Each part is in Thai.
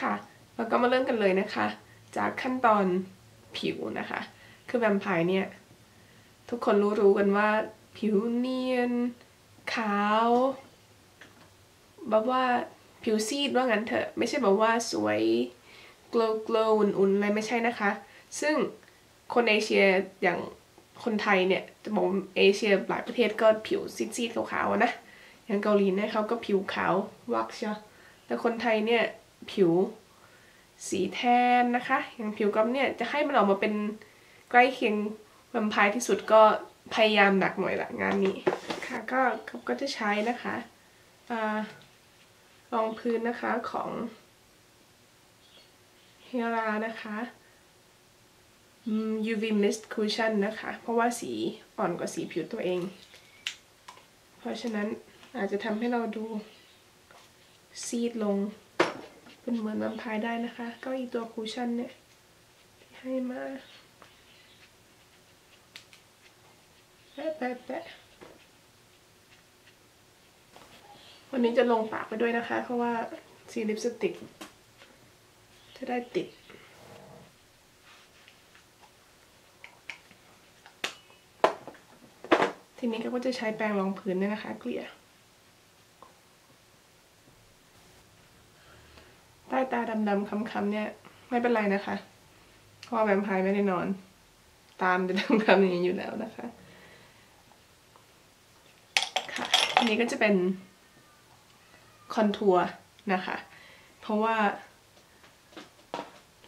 ค่ะ แล้วก็มาเริ่มกันเลยนะคะ จากขั้นตอนผิวนะคะ คือแวมไพร์เนี่ย ทุกคนรู้รู้กันว่า ผิวเนียน ขาวแบบว่าผิวซีดว่างั้นเถอะ ไม่ใช่แบบว่าสวย glow glow อุ่นๆอะไรไม่ใช่นะคะ ซึ่งคนเอเชียอย่างคนไทยเนี่ยจะบอกเอเชียหลายประเทศก็ผิวซีดๆขาวๆนะ อย่างเกาหลีเนี่ยเขาก็ผิวขาววักใช่แต่คนไทยเนี่ย ผิวสีแทนนะคะ อย่างผิวก๊อฟเนี่ยจะให้มันออกมาเป็นใกล้เคียงแวมไพร์ที่สุดก็พยายามหนักหน่อยละงานนี้ค่ะก็ก๊อฟก็จะใช้นะคะรองพื้นนะคะของเฮรานะคะ UV Mist Cushion นะคะ เพราะว่าสีอ่อนกว่าสีผิวตัวเอง เพราะฉะนั้นอาจจะทำให้เราดูซีดลง เป็นเหมือนแวมพร์ได้นะคะก็อีตัวคูชั่นเนี่ยที่ให้มาแปะแปะแปะวันนี้จะลงปากไปด้วยนะคะ เพราะว่าสีลิปสติก จะได้ติด ทีนี้ก็จะใช้แปรงรองพื้นเนี่ยนะคะ เกลี่ยใต้ตา ดำๆค้ำๆเนี่ย ไม่เป็นไรนะคะ เพราะว่าแวมไพร์ไม่ได้นอน ตามจะดำๆอย่างนี้อยู่แล้วนะคะ ค่ะ อันนี้ก็จะเป็นคอนทัวร์นะคะ เพราะว่า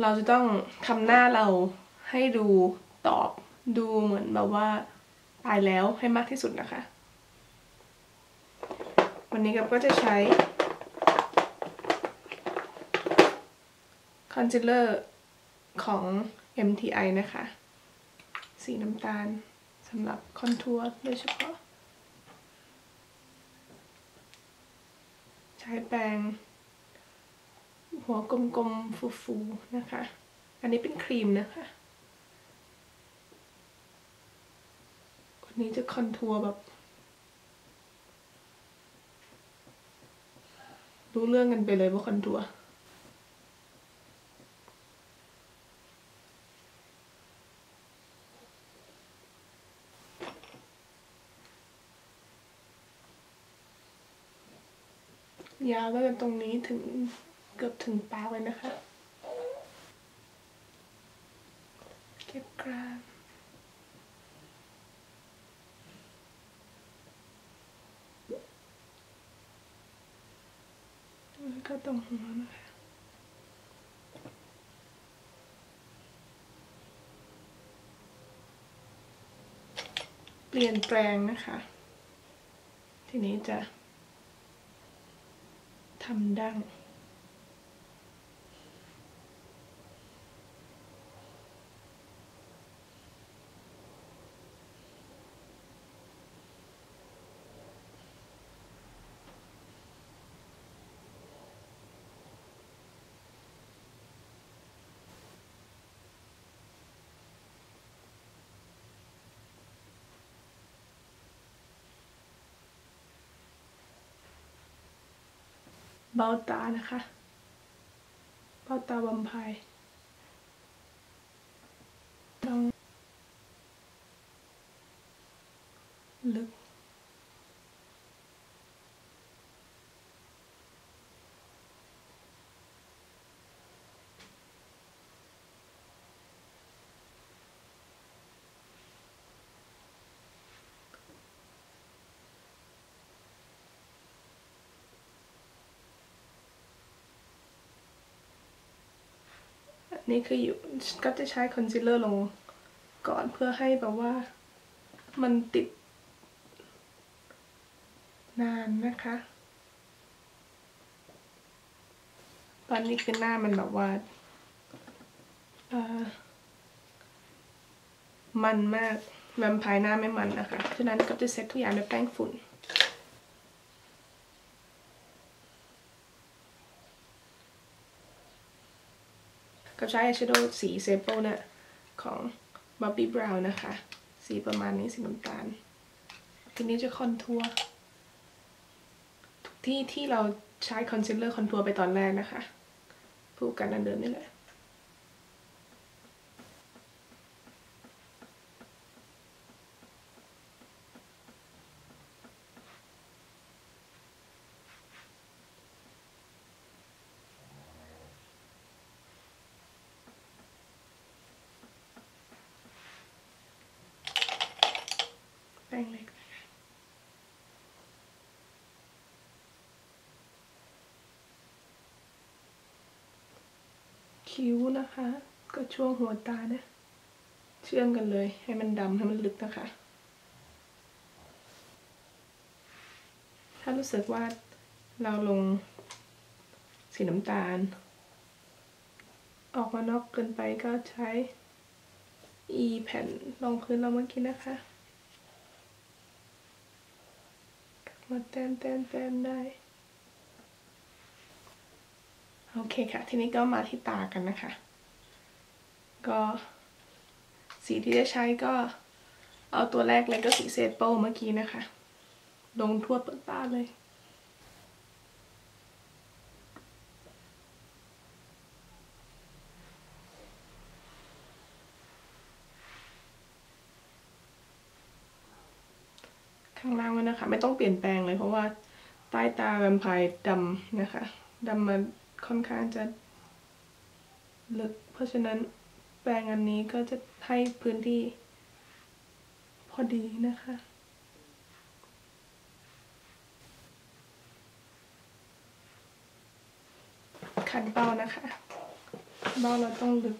เราจะต้องทำหน้าเราให้ดูตอบดูเหมือนแบบว่าตายแล้วให้มากที่สุดนะคะ วันนี้กับก็จะใช้ คอนซีลเลอร์ของ MTI นะคะ สีน้ำตาลสำหรับคอนทัวร์โดยเฉพาะ ใช้แปรงหัวกลมๆ ฟูๆ นะคะ อันนี้เป็นครีมนะคะวันนี้จะคอนทัวร์แบบ รู้เรื่องกันไปเลยว่าคอนทัวร์ ยาวตั้งแต่ตรงนี้ถึงเกือบถึงปากเลยนะคะ เก็บกรามแล้วก็ตรงหัวนะคะเปลี่ยนแปลงนะคะ ทีนี้จะ ทำดั้ง เบ้าตานะคะ เบ้าตาบัมพายต้องลึก นี่คืออยู่ก็จะใช้คอนซีลเลอร์ลงก่อนเพื่อให้แบบว่ามันติด นานนะคะ ตอนนี้คือหน้ามันแบบว่ามันมากแวมไพร์หน้าไม่มันนะคะ ฉะนั้นก็จะเซ็ตทุกอย่างด้วยแป้งฝุ่น ก็ใช้อายแชโดว์สีเซเปิลเนี่ยของ Bobbi Brown นะคะ สีประมาณนี้สีน้ำตาล ทีนี้จะคอนทัวร์ทุกที่ที่เราใช้คอนซีลเลอร์คอนทัวร์ไปตอนแรกนะคะผูกกันอันเดิมนี่แหละ งเล็กนะคะคิ้วนะคะ ก็ช่วงหัวตานะ เชื่อมกันเลย ให้มันดำให้มันลึกนะคะ ถ้ารู้สึกว่าเราลงสีน้ำตาล ออกมานอกเกินไปก็ใช้ อีแผ่นรองพื้นเราเมื่อกี้นะคะ มาแต้มแต้นเต้นได้ โอเคค่ะ ทีนี้ก็มาที่ตากันนะคะ ก็สีที่จะใช้ก็เอาตัวแรกเลยก็สีเซโปเมื่อกี้นะคะ ลงทั่วเปลือกตาเลย ข้างล่างไว้นะคะ ไม่ต้องเปลี่ยนแปลงเลยเพราะว่าใต้ตาแวมไพร์ดำนะคะดำมาค่อนข้างจะลึก เพราะฉะนั้นแปรงอันนี้ก็จะให้พื้นที่ พอดีนะคะขันเบ้านะคะ เบ้าเราต้องลึก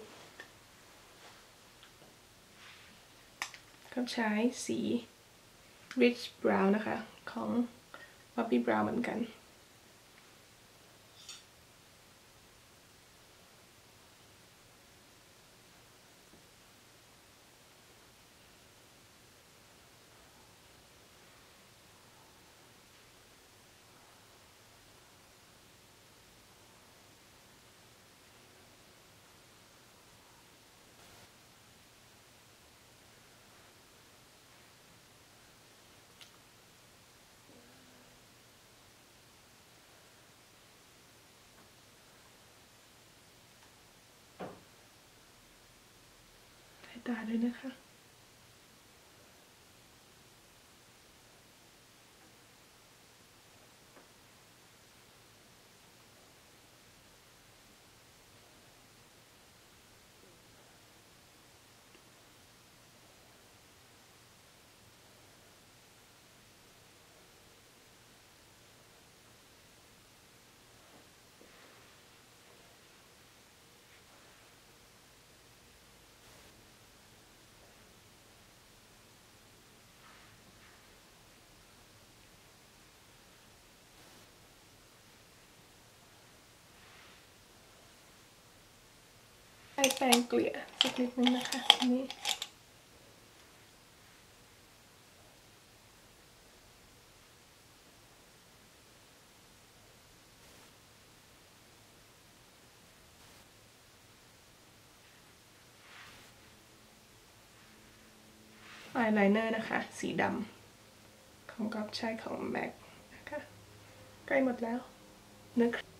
ก็ใช้สี rich brown นะคะ ของ Bobbi Brown เหมือนกัน ใส่ แปรงเกลี่ยสักนิดนึงนะคะนนี้อายไลเนอร์นะคะ สีดำของก๊อฟใช้ของแม็กนะคะ ใกล้หมดแล้วนึกว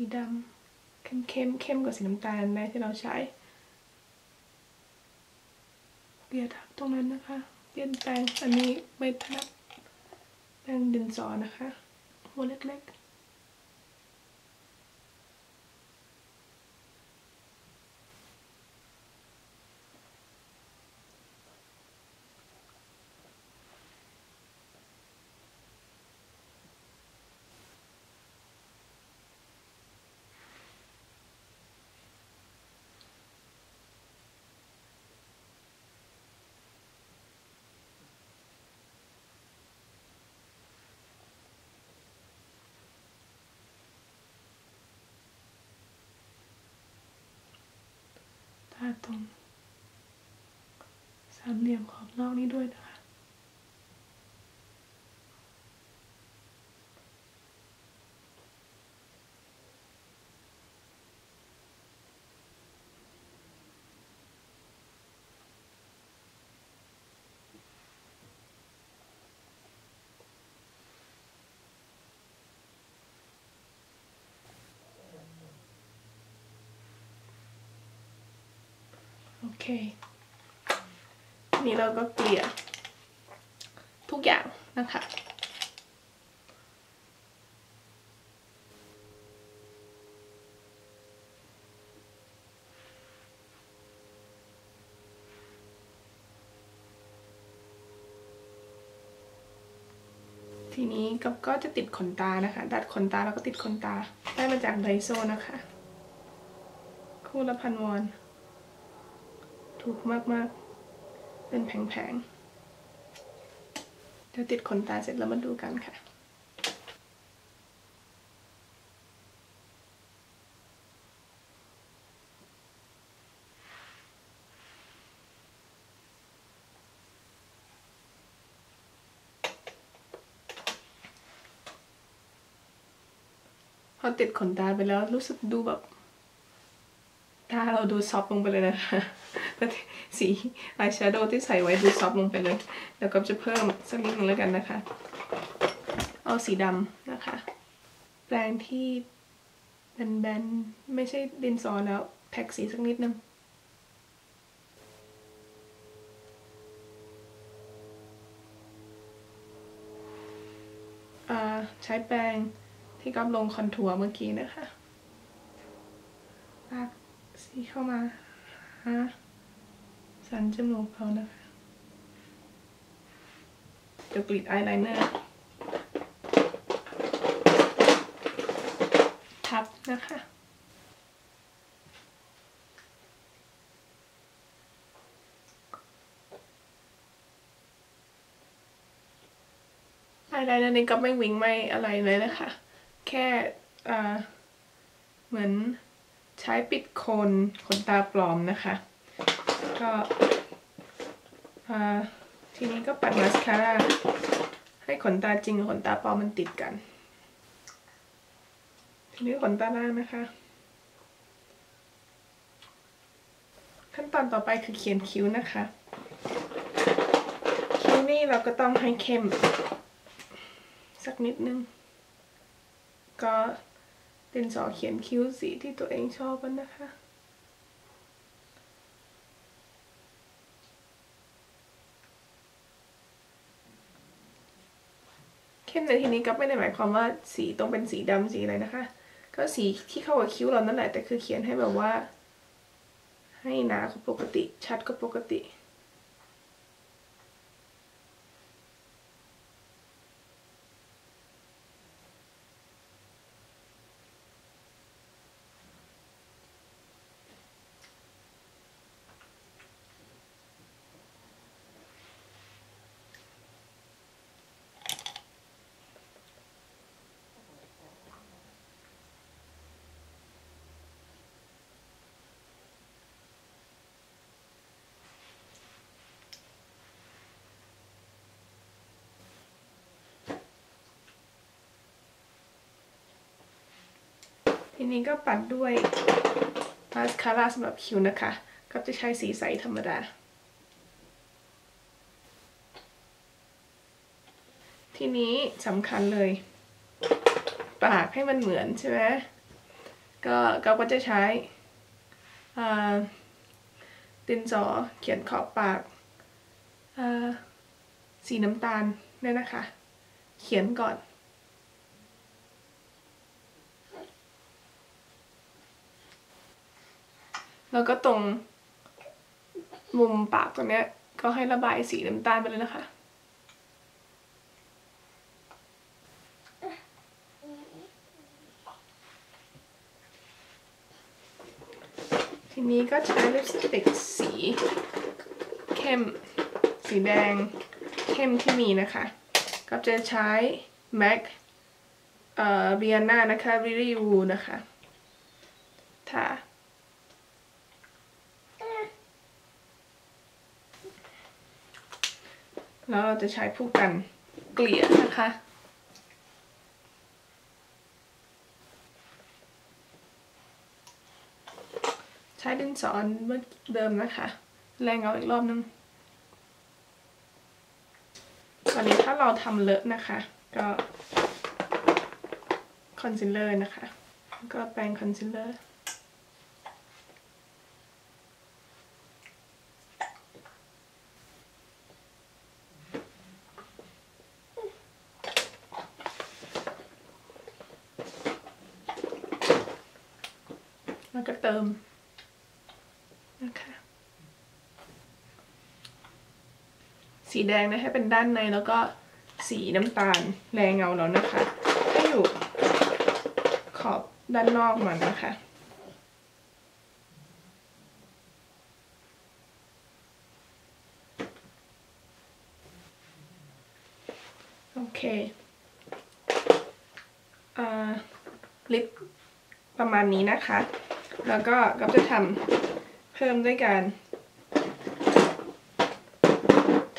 สีดำเข้มเข้มเข้มกว่าสีน้ำตาลแม่ที่เราใช้เปียทับตรงนั้นนะคะเลี่ยนแปลงอันนี้ไม่ทับแปลงดินสอนะคะหัวเล็กๆ ตาตรงสามเหลี่ยมขอบนอกนี้ด้วยนะคะ เค นี่เราก็เกลี่ยทุกอย่างนะคะทีนี้กับก็จะติดขนตานะคะ ดัดขนตาแล้วก็ติดขนตา ได้มาจากไดโซนะคะ คู่ละพันวอน ถูกมากๆ เป็นแผงๆ เดี๋ยวติดขนตาเสร็จแล้วมาดูกันค่ะพอติดขนตาไปแล้วรู้สึกดูแบบ ตาเราดูซอฟลงไปเลยนะคะ สีอายแชโดว์ที่ใส่ไว้ดูซอฟต์ลงไปเลย แล้วก็จะเพิ่มสักนิดนึงแล้วกันนะคะ เอาสีดำนะคะ แปรงที่แบนๆ ไม่ใช่ดินสอแล้วแพ็กสีสักนิดนึงใช้แปรงที่ก๊อฟลงคอนทัวร์เมื่อกี้นะคะลากสีเข้ามาหา สันจมูกเขานะคะเดี๋ยวกรีดอายไลเนอร์ทับนะคะอายไลเนอร์นี้ก็ไม่วิงไม่อะไรเลยนะคะ แค่เหมือนใช้ปิดโคนขนตาปลอมนะคะ ก็ทีนี้ก็ปัดมาสคาร่าให้ขนตาจริงกับขนตาปลอมมันติดกัน ทีนี้ขนตาล่างนะคะ ขั้นตอนต่อไปคือเขียนคิ้วนะคะ คิ้วนี่เราก็ต้องให้เข้ม สักนิดนึง ก็ดินสอเขียนคิ้วสีที่ตัวเองชอบกันนะคะ เข้มในที่นี้ก็ไม่ได้หมายความว่าสีต้องเป็นสีดำสีอะไรนะคะ ก็สีที่เข้ากับคิ้วเรานั่นแหละแต่คือเขียนให้แบบว่า ให้หนาก็ปกติชัดก็ปกติ ทีนี้ก็ปัดด้วยมาสคาร่าสำหรับคิ้วนะคะ ก็จะใช้สีใสธรรมดา ทีนี้สำคัญเลย ปากให้มันเหมือนใช่ไหมก็ก็ก็จะใช้ดินสอเขียนขอบปากสีน้ำตาลเนี่ยนะคะ เขียนก่อน แล้วก็ตรงมุมปากตรงเนี้ยก็ให้ระบายสีน้ำตาลไปเลยนะคะ ทีนี้ก็ใช้ลิปสติกสีเข้ม สีแดงเข้มที่มีนะคะ ก็จะใช้ MAC เอ่อ Vienna นะคะ Really Woo นะคะทา แล้วเราจะใช้ผู้กันเกลี่ยนะคะ ใช้ดินสอเมื่อเดิมนะคะ แรงเอาอีกรอบนึงตอนนี้ถ้าเราทำเลอะนะคะ ก็คอนซีลเลอร์นะคะ ก็แปรงคอนซีลเลอร์ แล้วก็เติมนะคะสีแดงนะให้เป็นด้านในแล้วก็สีน้ำตาลแรงเงาแล้วนะคะ ให้อยู่ขอบด้านนอกมันนะคะโอเคอ่าลิปประมาณนี้นะคะ แล้วก็ก็จะทำเพิ่มด้วยการ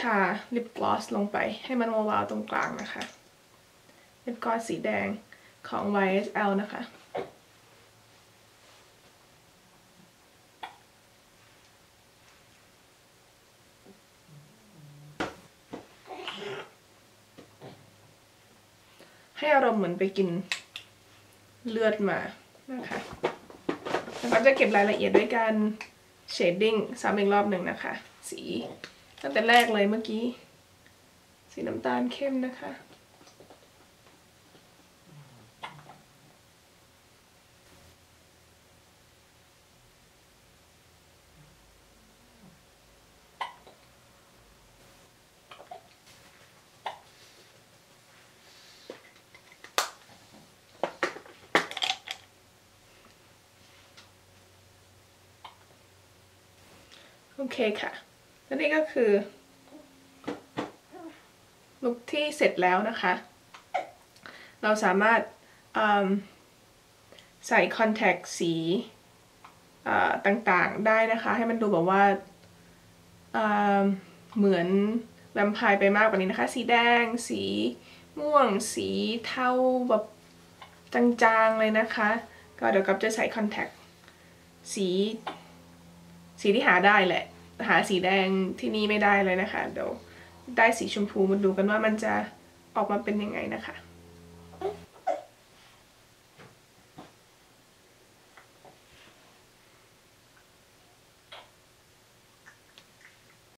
ทาลิปกลอสลงไปให้มันวาวๆตรงกลางนะคะ ลิปกลอสสีแดงของ YSL นะคะ ให้อารมณ์เหมือนไปกินเลือดมานะคะ แล้วก็จะเก็บรายละเอียดด้วยการเชดดิ้งซ้ำอีกรอบหนึ่งนะคะ สีตั้งแต่แรกเลยเมื่อกี้ สีน้ำตาลเข้มนะคะ โอเคค่ะและนี่ก็คือลุคที่เสร็จแล้วนะคะ เราสามารถใส่คอนแทคสีต่างๆได้นะคะ ให้มันดูแบบว่าเหมือนแวมไพร์ไปมากกว่านี้นะคะ สีแดง สีม่วง สีเทาแบบจางๆเลยนะคะ ก็เดี๋ยวกับจะใส่คอนแทคสี สีที่หาได้แหละ หาสีแดงที่นี่ไม่ได้เลยนะคะ เดี๋ยวได้สีชมพูมาดูกันว่ามันจะออกมาเป็นยังไงนะคะ